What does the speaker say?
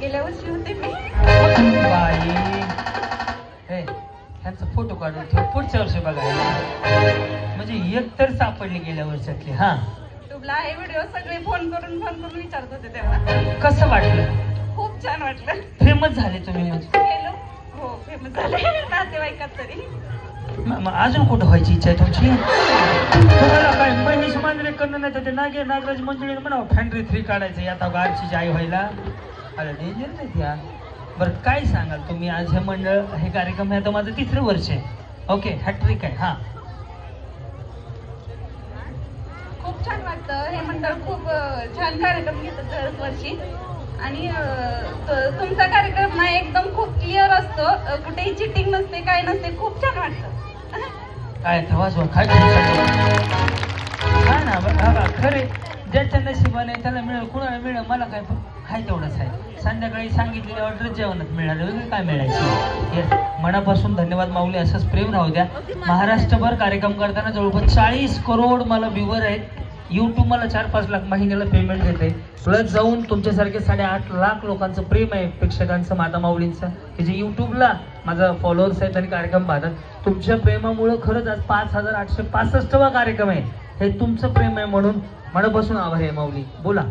गेल्या वर्षी होते मी बाई. हे ह्यांचा फोटो काढून ठेव. पुढच्या वर्षी बघायला म्हणजे एक तर सापडली गेल्या वर्षातली हा. युट्यूबला आहे व्हिडिओ सगळे फोन करून फोन करून विचारत होते तेव्हा. कसं वाटलं? खूप छान वाटलं. फेमस झाले तुम्ही म्हणजे. गेलो हो फेमस झाले. नातेवाईकात तरी. म- अजून कुठं व्हायची इच्छा आहे तुमची? तुम्हाला काय महेश मांजरे करणं नाही तर ते नागे नागराज मंजुळे म्हणावं फॅन्ड्री थ्री काढायचं आता गाडची आई व्हायला. अरे डेंजर नाही त्या बरं काय सांगाल तुम्ही? आज हे मंडळ हे कार्यक्रम हे आता माझं तिसरं वर्ष आहे. ओके हॅट्रिक आहे हां. खूप छान वाटतं. हे मंडळ खूप छान कार्यक्रम घेतात दरवर्षी आणि तुमचा कार्यक्रम ना एकदम खूप क्लिअर असतो. कुठेही चिटिंग नसते काय नसते खूप छान वाटतं. काय जो काय ना खरे ज्याच्या नशिबाने त्याला मिळेल कुणाला मिळेल मला काय हाय तेवढंच आहे. संध्याकाळी सांगितलेली ऑर्डर जेवणात मिळालं. वगैरे काय मिळायचं. येस मनापासून धन्यवाद माऊली असंच प्रेम राहू द्या. महाराष्ट्रभर कार्यक्रम करताना जवळपास चाळीस करोड मला व्ह्युअर आहेत. यूट्यूब मला चार पाच लाख महिन्याला पेमेंट देते. प्लस जाऊन तुमच्यासारखे साडेआठ लाख लोकांचं प्रेम आहे प्रेक्षकांचं माता माऊलींचं. की जे यूट्यूबला माझा फॉलोअर्स आहेत आणि कार्यक्रम पाहतात. तुमच्या प्रेमामुळं खरंच आज पाच हजार आठशे पासष्टवा कार्यक्रम आहे. हे तुमचं प्रेम आहे म्हणून मनापासून आभार आहे माऊली. बोला.